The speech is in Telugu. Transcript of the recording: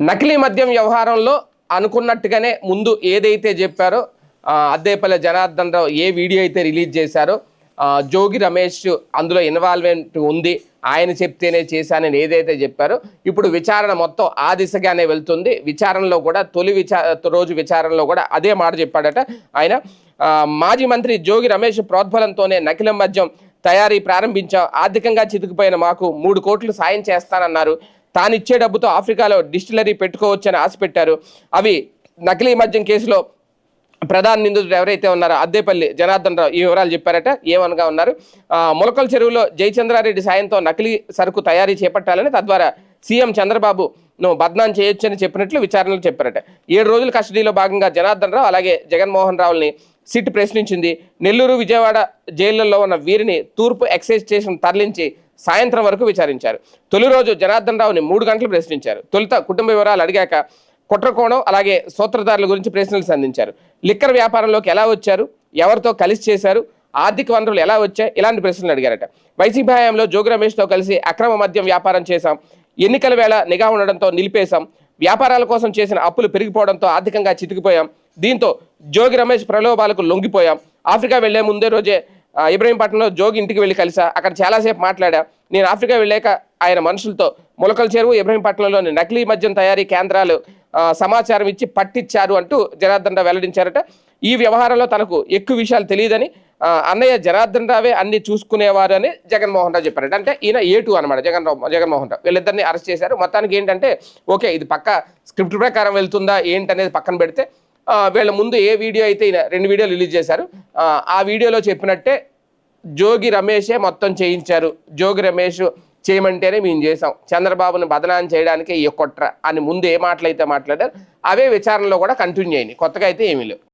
నకిలీ మద్యం వ్యవహారంలో అనుకున్నట్టుగానే ముందు ఏదైతే చెప్పారో అద్దేపల్లి జనార్దన్ రావు ఏ వీడియో అయితే రిలీజ్ చేశారో జోగి రమేష్ అందులో ఇన్వాల్వ్మెంట్ ఉంది ఆయన చెప్తేనే చేశానని ఏదైతే చెప్పారో ఇప్పుడు విచారణ మొత్తం ఆ దిశగానే వెళ్తుంది. విచారణలో కూడా తొలి విచా రోజు విచారణలో కూడా అదే మాట చెప్పాడట ఆయన. మాజీ మంత్రి జోగి రమేష్ ప్రోద్బలంతోనే నకిల మద్యం తయారీ ప్రారంభించాం ఆర్థికంగా చితికిపోయిన మాకు మూడు కోట్లు సాయం చేస్తానన్నారు. తాను ఇచ్చే డబ్బుతో ఆఫ్రికాలో డిస్టిలరీ పెట్టుకోవచ్చని ఆశ పెట్టారు. అవి నకిలీ మద్యం కేసులో ప్రధాన నిందితుడు ఎవరైతే ఉన్నారో అద్దేపల్లి జనార్దన్ రావు ఈ వివరాలు చెప్పారట. ఏమనగా ఉన్నారు? ఆ, ములకల చెరువులో జయచంద్రారెడ్డి సాయంతో నకిలీ సరుకు తయారీ చేపట్టాలని తద్వారా సీఎం చంద్రబాబు నువ్వు బద్నాం చేయొచ్చని చెప్పినట్లు విచారణలు చెప్పారట. ఏడు రోజుల కస్టడీలో భాగంగా జనార్దన్ రావు అలాగే జగన్మోహన్ రావుని సిట్ ప్రశ్నించింది. నెల్లూరు విజయవాడ జైళ్ళలో ఉన్న వీరిని తూర్పు ఎక్సైజ్ స్టేషన్ తరలించి సాయంత్రం వరకు విచారించారు. తొలి రోజు జనార్దన్ రావుని మూడు గంటలు ప్రశ్నించారు. తొలుత కుటుంబ వివరాలు అడిగాక కుట్రకోణం అలాగే సూత్రధారుల గురించి ప్రశ్నలు సంధించారు. లిక్కర్ వ్యాపారంలోకి ఎలా వచ్చారు? ఎవరితో కలిసి చేశారు? ఆర్థిక వనరులు ఎలా వచ్చాయి? ఇలాంటి ప్రశ్నలు అడిగారట. వైసీపీ హయాంలో జోగి రమేష్తో కలిసి అక్రమ మద్యం వ్యాపారం చేశాం. ఎన్నికల వేళ నిఘా ఉండడంతో నిలిపేశాం. వ్యాపారాల కోసం చేసిన అప్పులు పెరిగిపోవడంతో ఆర్థికంగా చితికిపోయాం. దీంతో జోగి రమేష్ ప్రలోభాలకు లొంగిపోయాం. ఆఫ్రికా వెళ్ళే ముందే రోజే ఇబ్రహీంపట్నంలో జోగి ఇంటికి వెళ్ళి కలిసా. అక్కడ చాలాసేపు మాట్లాడా. నేను ఆఫ్రికా వెళ్ళాక ఆయన మనుషులతో ములకల చెరువు ఇబ్రహీంపట్నంలోని నకిలీ మద్యం తయారీ కేంద్రాలు సమాచారం ఇచ్చి పట్టించారు అంటూ జనార్దన్ రావు వెల్లడించారట. ఈ వ్యవహారంలో తనకు ఎక్కువ విషయాలు తెలియదని అన్నయ్య జనార్దన్ రావే అన్ని చూసుకునేవారు అని జగన్మోహన్ రావు చెప్పారట. అంటే ఈయన ఏ టూ అనమాట జగన్ రావు జగన్మోహన్ రావు. వీళ్ళిద్దరిని అరెస్ట్ చేశారు. మొత్తానికి ఏంటంటే ఓకే ఇది పక్క స్క్రిప్ట్ ప్రకారం వెళ్తుందా ఏంటనేది పక్కన పెడితే వీళ్ళ ముందు ఏ వీడియో అయితే రెండు వీడియోలు రిలీజ్ చేశారు. ఆ, ఆ వీడియోలో చెప్పినట్టే జోగి రమేషే మొత్తం చేయించారు. జోగి రమేష్ చేయమంటేనే మేము చేసాం చంద్రబాబును బదనాన్ని చేయడానికి ఈ కుట్ర అని ముందు ఏ మాటలు అయితే మాట్లాడారు అవే విచారణలో కూడా కంటిన్యూ అయినాయి. కొత్తగా అయితే ఏమీ లేవు.